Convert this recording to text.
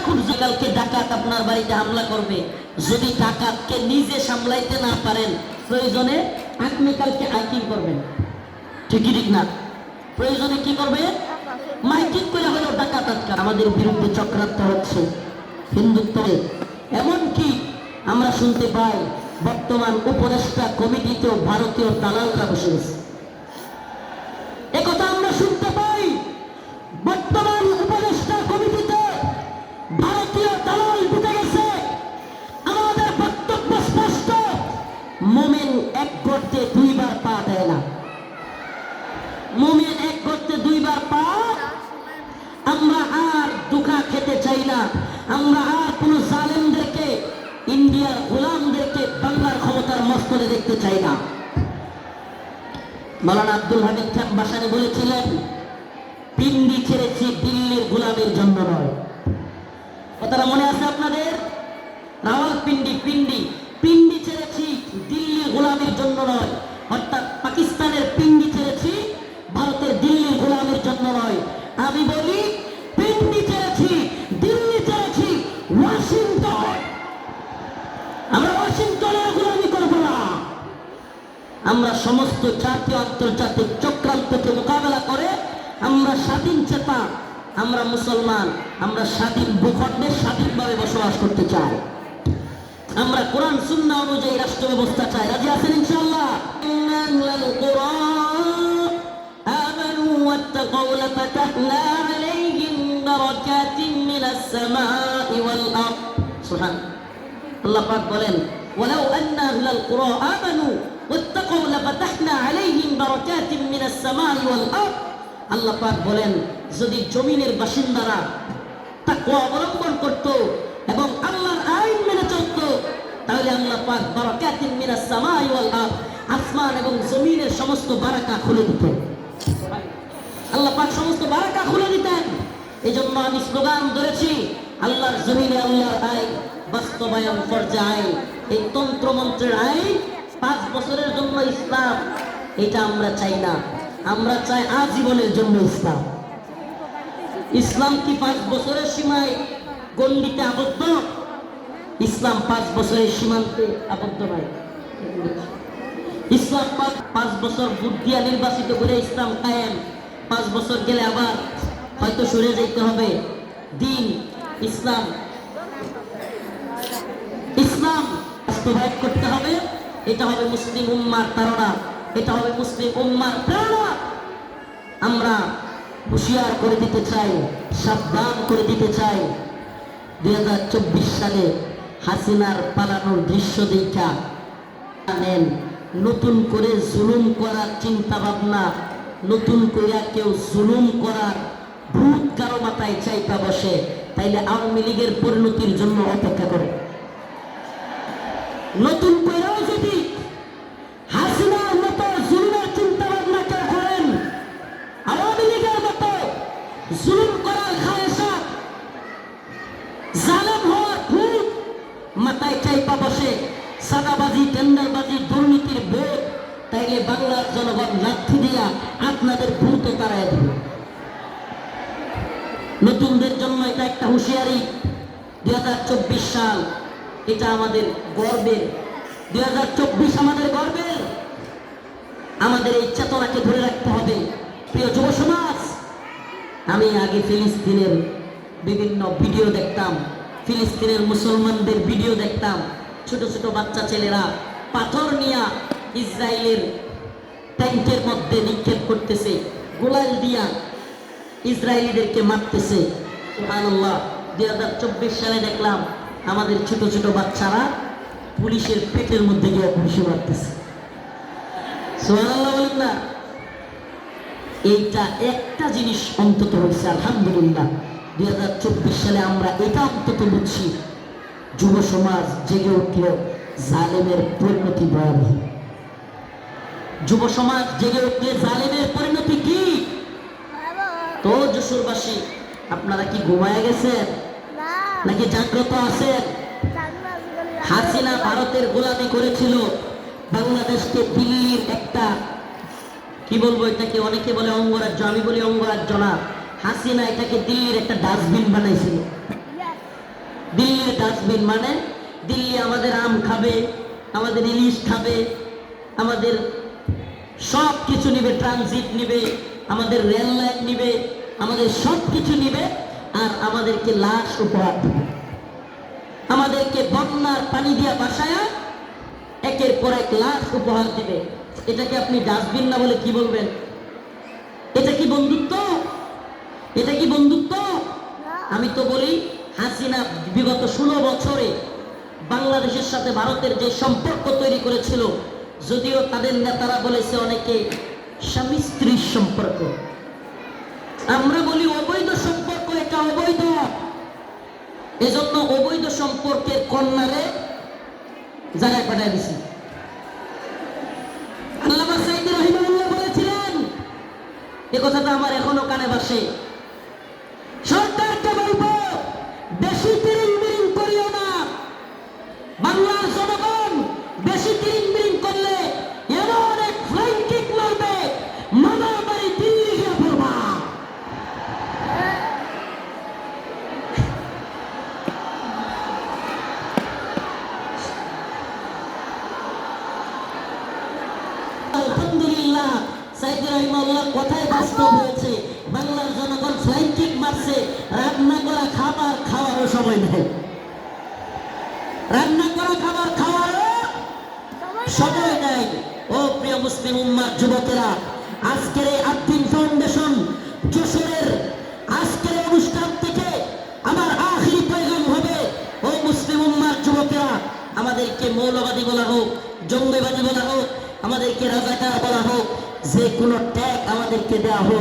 রাখুন কালকে ডাকাত আপনার বাড়িতে হামলা করবে, যদি ডাকাতকে নিজে সামলাইতে না পারেন, প্রয়োজনে আইকিং করবেন। ঠিকই ঠিক না? প্রয়োজনে কি করবে? মাইকিং করে ডাকাত আটকা আমাদের বিরুদ্ধে চক্রান্ত হচ্ছে হিন্দুত্বে এমনকি আমরা শুনতে পাই বর্তমান উপদেষ্টা কমিটিতেও ভারতীয় দালালরা বসে গেছে। একথা আমরা শুনতে মোমেন এক গর্তে দুইবার পা আমরা আর দুঃখা খেতে চাই না। আমরা আর কোন জালেমদেরকে, ইন্ডিয়ার গোলামদেরকে বাংলার ক্ষমতার মস্তরে দেখতে চাই না। মালানা আব্দুল হামিদ খান বাসানে বলেছিলেন, পিন্ডি ছেড়েছি দিল্লির গোলামের জন্য নয়। কথাটা মনে আছে আপনাদের? রাওয়াল পিন্ডি পিন্ডি। পিন্ডি ছেড়েছি দিল্লির গোলামের জন্য নয় অর্থাৎ পাকিস্তানের পিন্ডি ছেড়েছি ভারতের দিল্লির গোলামের জন্য নয় আমি বলি পিন্ডি ছেড়েছি দিল্লি ছেড়েছি ওয়াশিংটন আমরা সমস্ত জাতীয় আন্তর্জাতিক চক্রান্তকে মোকাবেলা করে আমরা স্বাধীন চেতা, আমরা মুসলমান, আমরা স্বাধীন ভূখণ্ডে স্বাধীনভাবে বসবাস করতে চাই। আমরা কোরআন, সুন্নাহ অনুযায়ী রাষ্ট্র ব্যবস্থা চাই। রাজি আছেন লাফাতাহনা আলাইহিম সুবহান আল্লাহ পাক বলেন আন্না আহলাল কুরা আমানু ওয়াত্তাকাউ লাফাতাহনা আলাইহিম বারাকাতিন মিনাস সামাই ওয়াল আরদ। আল্লাহ পাক বলেন, যদি জমিনের বাসিন্দারা তাকওয়া অবলম্বন করত এবং আল্লাহর আইন মেনে চলত, তাহলে আল্লাহ পাক বারাকাতিন মিনাস সামাই ওয়াল আরদ, আসমান এবং জমিনের সমস্ত বারাকা খুলে দিতেন আল্লাহ পাক সমস্ত বারাকা খুলে দিতেন। এই জন্য আমি স্লোগান ধরেছি, আল্লাহর জমিনে আল্লাহর আইন বাস্তবায়ন পর্যায়ে এই তন্ত্র মন্ত্রের আইন পাঁচ বছরের জন্য ইসলাম। এটা আমরা চাই না। আমরা চাই আজীবনের জন্য ইসলাম। ইসলাম কি পাঁচ বছরের সীমায় গণ্ডিতে আবদ্ধ? ইসলাম পাঁচ বছরের সীমান্তে আবদ্ধ নয়। ইসলাম পাঁচ বছর দিয়া নির্বাচিত করে ইসলাম কায়েম। পাঁচ বছর গেলে আবার হয়তো সরে যেতে হবে। দিন, ইসলাম বাস্তবায়ন করতে হবে। এটা হবে মুসলিম উম্মার তারা এটা হবে মুসলিম উম্মার প্রেরণা আমরা হুঁশিয়ার করে দিতে চাই, সাবধান করে দিতে চাই। দুই সালে হাসিনার পালানোর দৃশ্য দেখা। নেন নতুন করে জুলুম করার চিন্তা ভাবনা নতুন করে কেউ জুলুম করার ভূত কারও মাথায় চাইতা বসে, তাইলে আওয়ামী লীগের পরিণতির জন্য অপেক্ষা করে। নতুন করেও যদি হাসিনার মতো জুলুমের চিন্তা ভাবনা করেন, আওয়ামী লীগের মতো জুলুম করার খায়সা জালেম হওয়ার ভূত মাথায় চাইপা বসে সাদাবাজি টেন্ডারবাজি, দুর্নীতির ভোট তাইলে বাংলার জনগণ লাঠি দিয়া আপনাদের ভূত তারাই দেবে। নতুনদের জন্য এটা একটা হুঁশিয়ারি। দু হাজার চব্বিশ সাল এটা আমাদের গর্বের। দুই হাজার চব্বিশ আমাদের গর্বের। আমাদের এই চেতনাকে ধরে রাখতে হবে। প্রিয় যুব সমাজ, আমি আগে ফিলিস্তিনের বিভিন্ন ভিডিও দেখতাম। ফিলিস্তিনের মুসলমানদের ভিডিও দেখতাম। ছোট ছোট বাচ্চা ছেলেরা পাথর নিয়া ইসরায়েলের ট্যাঙ্কের মধ্যে নিক্ষেপ করতেছে, গোলাল দিয়া ইসরায়েলিদেরকে মারতেছে। সুবহানাল্লাহ, দুই হাজার চব্বিশ সালে দেখলাম আমাদের ছোট ছোট বাচ্চারা পুলিশের পেটের মধ্যে গিয়ে পুলিশে মারতেছে বলেন না? এইটা একটা জিনিস অন্তত হয়েছে আলহামদুলিল্লাহ। দুই হাজার চব্বিশ সালে আমরা এটা অন্তত বুঝছি, যুব সমাজ জেগে উঠল, জালেমের পরিণতি ভয়াবহ। যুব সমাজ জেগে উঠলে, জালেমের পরিণতি কি? তো যশোরবাসী, আপনারা কি ঘুমায় গেছেন? নাকি জাগ্রত আছেন হাসিনা ভারতের গোলামি করেছিল। বাংলাদেশকে দিল্লির একটা, কি বলব এটাকে অনেকে বলে অঙ্গরাজ্য, আমি বলি অঙ্গরাজ্য না। হাসিনা এটাকে দিল্লির একটা ডাস্টবিন বানাইছিল। দিল্লির ডাস্টবিন মানে দিল্লি আমাদের আম খাবে, আমাদের ইলিশ খাবে, আমাদের সব কিছু নিবে ট্রানজিট নিবে, আমাদের রেল লাইন নিবে, আমাদের সব কিছু নিবে। আর আমাদেরকে লাশ উপহার দিবে। আমাদেরকে বন্যার পানি দিয়া বাসায় একের পর এক লাশ উপহার দিবে। এটাকে আপনি ডাস্টবিন না বলে কি বলবেন? এটা কি বন্ধুত্ব? এটা কি বন্ধুত্ব? আমি তো বলি, হাসিনা বিগত ষোলো বছরে বাংলাদেশের সাথে ভারতের যে সম্পর্ক তৈরি করেছিল, যদিও তাদের নেতারা বলেছে অনেকে স্বামী স্ত্রীর সম্পর্ক। আমরা বলি অবৈধ সম্পর্ক, এটা অবৈধ। এজন্য অবৈধ সম্পর্কের কন্যারে জায়গায় পাঠায় দিছি। আল্লাহ সাইদ বলেছিলেন, এ কথাটা আমার এখনও কানে বাসে সরকারকে বলব বেশি তিরিং বিরিং করিও না বাংলার জনগণ বেশি তিরিং বিরিং করলে এমন এক ফ্লাইং কিক মারবে মামা বাড়ি দিল্লি গিয়ে পড়বা হয়েছে? বাংলার জনগণ ফ্লাইং মারছে। রান্না করা খাবার খাওয়ারও সময় নেই। রান্না করা খাবার খাওয়ারও সময় নেই। ও প্রিয় মুসলিম উম্মার যুবকেরা, আজকের এই ফাউন্ডেশন যশোরের আজকের অনুষ্ঠান থেকে আমার আখিরি পয়গাম হবে। ও মুসলিম উম্মার যুবকেরা, আমাদেরকে মৌলবাদী বলা হোক, জঙ্গিবাদী বলা হোক, আমাদেরকে রাজাকার বলা হোক যে কোনো ট্যাগ আমাদেরকে দেওয়া হোক।